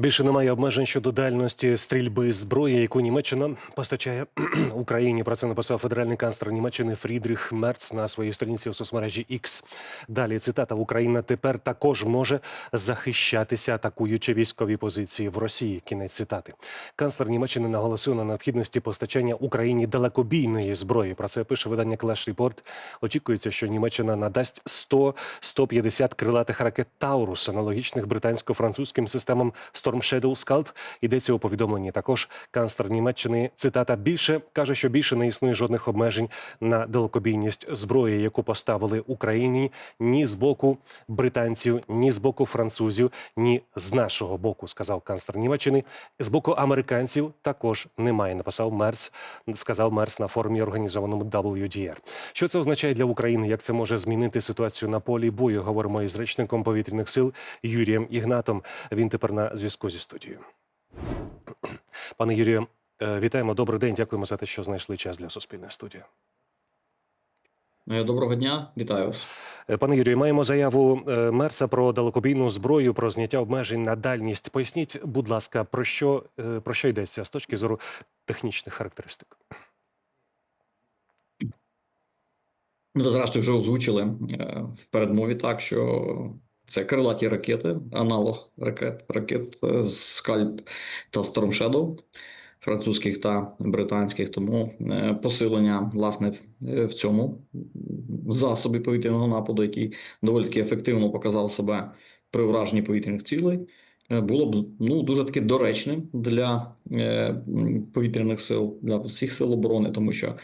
Більше немає обмежень щодо дальності стрільби зброї, яку Німеччина постачає Україні. Про це написав федеральний канцлер Німеччини Фрідріх Мерц на своїй сторінці у соцмережі X. Далі цитата Україна тепер також може захищатися, атакуючи військові позиції в Росії. Кінець цитати. Канцлер Німеччини наголосив на необхідності постачання Україні далекобійної зброї. Про це пише видання Clash Report. Очікується, що Німеччина надасть 100-150 крилатих ракет Таурус, аналогічних британсько-французьким системам Storm Shadow Scalp. Йдеться у повідомленні. Також канцлер Німеччини цитата більше каже, що більше не існує жодних обмежень на далекобійність зброї, яку поставили Україні ні з боку британців, ні з боку французів, ні з нашого боку, сказав канцлер Німеччини. З боку американців також немає. Написав Мерц, сказав Мерц на форумі, організованому WDR. Що це означає для України? Як це може змінити ситуацію на полі бою? Говоримо із речником повітряних сил Юрієм Ігнатом. Він тепер на зв'язку зі студією. Пане Юрію, е, вітаємо. Добрий день. Дякуємо за те, що знайшли час для Суспільної студії. Е, Доброго дня, вітаю вас. Е, Пане Юрію, маємо заяву Мерца про далекобійну зброю, про зняття обмежень на дальність. Поясніть, будь ласка, про що, про що йдеться з точки зору технічних характеристик? Ну, Ви зрештою вже озвучили в передмові так, що це крилаті ракети, аналог ракет, ракет е, Скальп та Storm Shadow, французьких та британських. Тому е, посилення власне е, в цьому засобі повітряного нападу, який доволі таки ефективно показав себе при ураженні повітряних цілей. Було б ну дуже таки доречним для повітряних сил для всіх сил оборони, тому що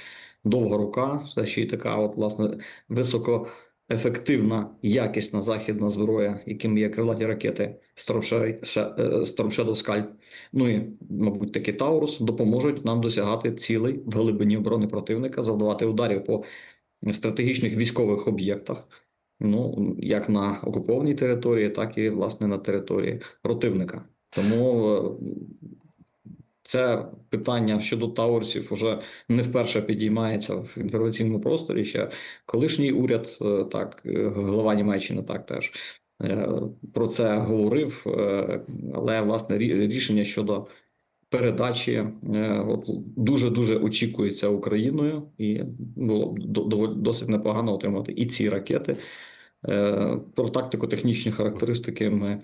довга рука, це ще й така, от власне, високоефективна, якісна західна зброя, яким є крилаті ракети Shadow- е, Scalp, ну і, мабуть, таки Таурус, допоможуть нам досягати цілей в глибині оборони противника, завдавати ударів по стратегічних військових об'єктах. Ну, як на окупованій території, так і власне на території противника. Тому е, це питання щодо Таурсів вже не вперше підіймається в інформаційному просторі. Ще колишній уряд, е, так е, глава Німеччини, так теж е, про це говорив. Але власне рішення щодо передачі дуже дуже очікується Україною, і було б досить непогано отримати і ці ракети. Про тактико-технічні характеристики ми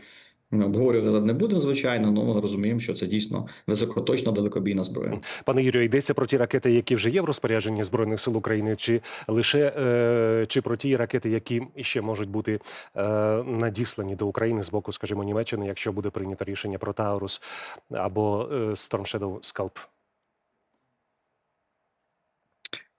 обговорювати не будемо, звичайно, але ми розуміємо, що це дійсно високоточна далекобійна зброя. Пане Юрію, йдеться про ті ракети, які вже є в розпорядженні збройних сил України, чи лише е, чи про ті ракети, які ще можуть бути е, надіслані до України з боку, скажімо, Німеччини, якщо буде прийнято рішення про Таурус або е, Storm Shadow Scalp?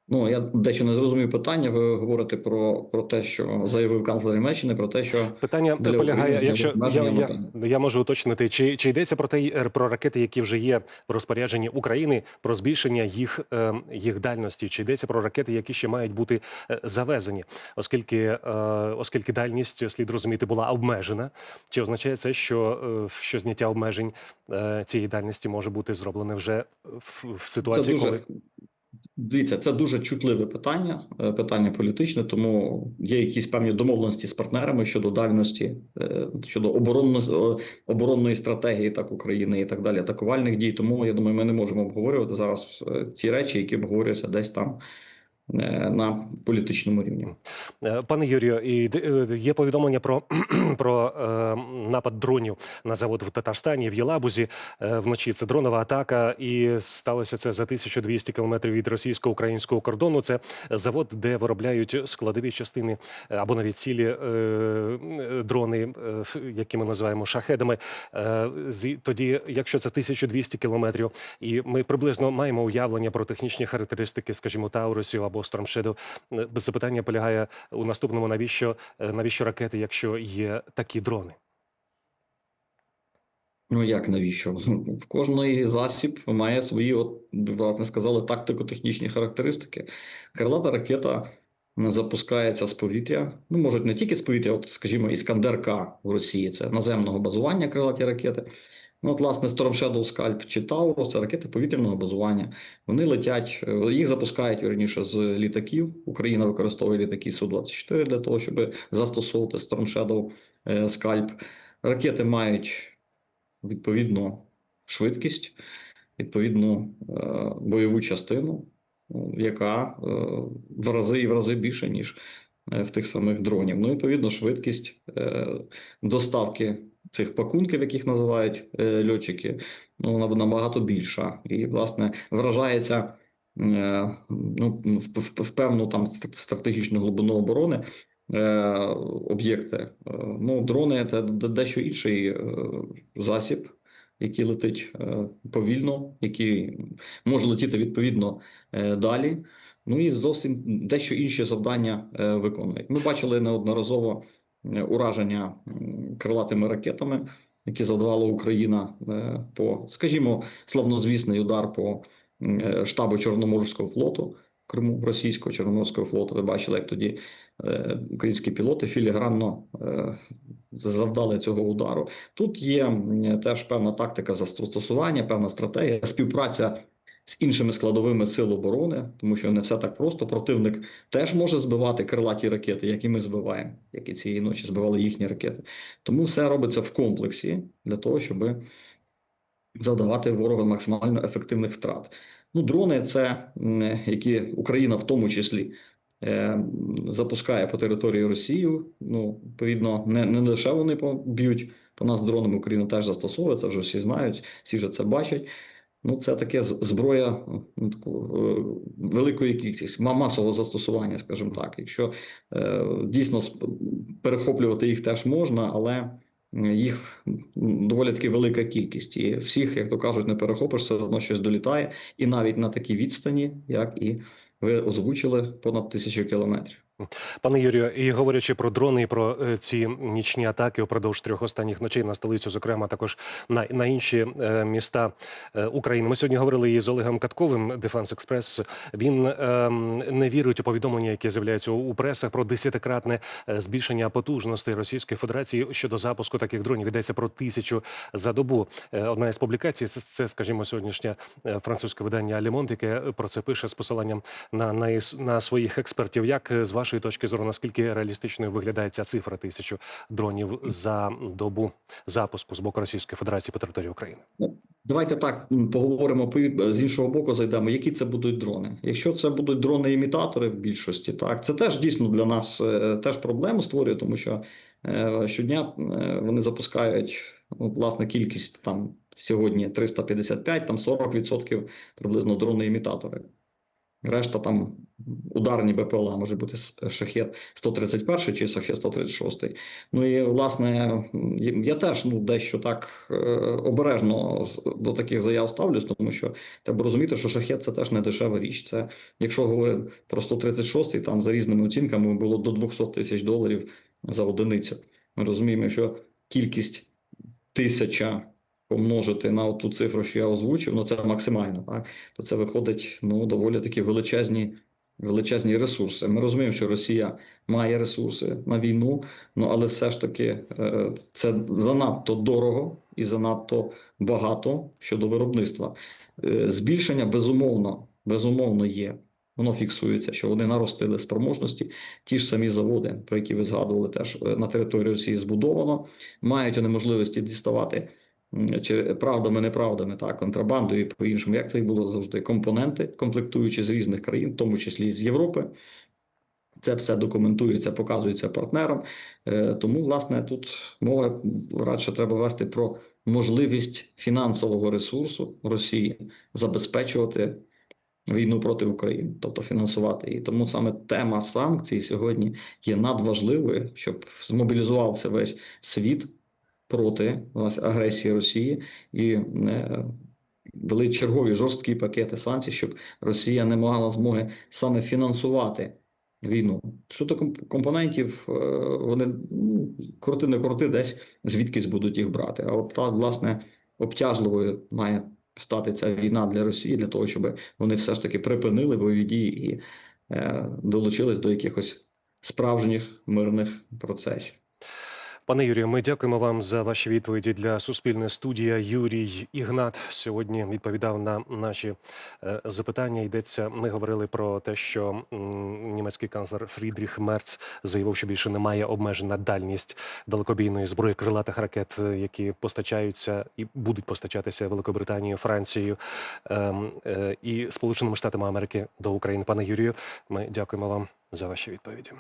Ну я дещо не зрозумів питання. Ви говорите про, про те, що заявив канцлер Німеччини, про те, що Питання Для полягає, якщо я, я, я можу уточнити, чи, чи йдеться про те е, про ракети, які вже є в розпорядженні України, про збільшення їх, е, їх дальності, чи йдеться про ракети, які ще мають бути е, завезені, оскільки, е, оскільки дальність слід розуміти була обмежена, чи означає це, що, е, що зняття обмежень е, цієї дальності може бути зроблене вже в, в це ситуації, дуже коли дивіться, це дуже чутливе питання, е, питання політичне, тому є якісь певні домовленості з партнерами щодо дальності, е, щодо оборонно, оборонної стратегії так України і так далі, атакувальних дій. Тому я думаю, ми не можемо обговорювати зараз е, ці речі, які обговорюються десь там е, на політичному рівні. Е, Пане Юрію, і е, є повідомлення про, про е, напад дронів на завод в Татарстані в Єлабузі е, вночі. Це дронова атака, і сталося це за 1200 кілометрів від російсько-українського кордону. Це завод, де виробляють складові частини е, або навіть цілі е, е, дрони, е, які ми називаємо шахедами. Е, зі- тоді, якщо це 1200 кілометрів, і ми приблизно маємо уявлення про технічні характеристики, скажімо, Таурусів або Storm Shadow, Е, Запитання полягає у наступному: навіщо е, навіщо ракети, якщо є такі дрони? Ну як навіщо? В кожний засіб має свої, от власне сказали, тактико-технічні характеристики. Крилата ракета запускається з повітря. Ну, можуть не тільки з повітря, от, скажімо, Іскандер К в Росії це наземного базування крилаті ракети. Ну, от, власне, Storm Shadow Scalp чи Taurus – це ракети повітряного базування. Вони летять, е, їх запускають верніше з літаків. Україна використовує літаки Су-24 для того, щоб застосовувати Storm Shadow е, Scalp. Ракети мають відповідно швидкість, відповідно е, бойову частину, ну, яка в рази і в рази більше, ніж в тих самих дронів. Ну, відповідно, швидкість доставки цих пакунків, яких називають е, льотчики, ну, вона набагато більша. І, власне, вражається е, ну, в, в, в певну там ст- стратегічну глибину оборони е, об'єкти. Ну, дрони це дещо інший засіб, який летить повільно, який може летіти відповідно далі. Ну і зовсім дещо інші завдання виконують. Ми бачили неодноразово ураження крилатими ракетами, які завдавала Україна е, по, скажімо, славнозвісний удар по е, штабу Чорноморського флоту. Криму російського Чорноморського флоту. Ви бачили, як тоді е, українські пілоти філігранно е, завдали цього удару. Тут є теж певна тактика застосування, певна стратегія, співпраця з іншими складовими сил оборони, тому що не все так просто. Противник теж може збивати крилаті ракети, як і ми збиваємо, як і цієї ночі збивали їхні ракети. Тому все робиться в комплексі для того, щоб завдавати ворогу максимально ефективних втрат. Ну, дрони це які Україна в тому числі е, запускає по території Росії. Ну, відповідно, не, не лише вони б'ють по нас дронами, Україна теж застосовує, це вже всі знають, всі вже це бачать. Ну, це таке зброя ну, е, великої кількості, ма- масового застосування, скажімо так. Якщо е, дійсно перехоплювати їх теж можна, але їх доволі таки велика кількість. І всіх, як то кажуть, не перехопиш, все одно щось долітає. І навіть на такій відстані, як і ви озвучили, понад тисячу кілометрів. Пане Юрію, і говорячи про дрони і про е, ці нічні атаки упродовж трьох останніх ночей на столицю, зокрема також на, на інші е, міста е, України. Ми сьогодні говорили із Олегом Катковим, Дефенс Експрес. Він е, не вірить у повідомлення, які з'являються у пресах про десятикратне е, збільшення потужностей Російської Федерації щодо запуску таких дронів. Йдеться про тисячу за добу. Е, Одна із публікацій це, скажімо, сьогоднішнє французьке видання Алімонт, яке про це пише з посиланням на, на, на своїх експертів. Як з вашої точки зору, наскільки реалістичною виглядає ця цифра тисячу дронів за добу запуску з боку Російської Федерації по території України? Давайте так поговоримо по- з іншого боку. Зайдемо, які це будуть дрони. Якщо це будуть дрони-імітатори в більшості, так це теж дійсно для нас е, теж проблему створює, тому що е, щодня е, вони запускають ну, власне кількість там сьогодні 355, там 40% приблизно дрони-імітатори. Решта там ударні БПЛА, може бути шахет 131 чи шахет 136. Ну і власне я теж ну дещо так е, обережно до таких заяв ставлюсь, тому що треба розуміти, що шахет це теж не дешева річ. Це якщо говорити про 136, там за різними оцінками було до 200 тисяч доларів за одиницю. Ми розуміємо, що кількість тисяча помножити на ту цифру, що я озвучив, ну це максимально, так то це виходить ну доволі такі величезні. Величезні ресурси. Ми розуміємо, що Росія має ресурси на війну, ну але все ж таки е, це занадто дорого і занадто багато щодо виробництва. Е, Збільшення безумовно, безумовно є. Воно фіксується, що вони наростили спроможності. Ті ж самі заводи, про які ви згадували, теж е, на території Росії збудовано, мають вони можливості діставати правдами, неправдами, так, контрабандою по іншому, як це і було завжди. Компоненти, комплектуючи з різних країн, в тому числі з Європи. Це все документується, показується партнерам. Е, Тому, власне, тут мова радше треба вести про можливість фінансового ресурсу Росії забезпечувати війну проти України, тобто фінансувати її. Тому саме тема санкцій сьогодні є надважливою, щоб змобілізувався весь світ проти ось, агресії Росії і е, вели чергові жорсткі пакети санкцій, щоб Росія не мала змоги саме фінансувати війну. Щодо компонентів, е, вони ну, крути не крути, десь звідкись будуть їх брати. А от так, власне, обтяжливою має стати ця війна для Росії, для того, щоб вони все ж таки припинили бойові дії і е, долучились до якихось справжніх мирних процесів. Пане Юрію, ми дякуємо вам за ваші відповіді для Суспільне студія. Юрій Ігнат сьогодні відповідав на наші е, запитання. Йдеться, ми говорили про те, що німецький канцлер Фрідріх Мерц заявив, що більше немає обмежень на дальність далекобійної зброї крилатих ракет, е, які постачаються і будуть постачатися Великобританією, Францією ем, е, і Сполученими Штатами Америки до України. Пане Юрію, ми дякуємо вам за ваші відповіді.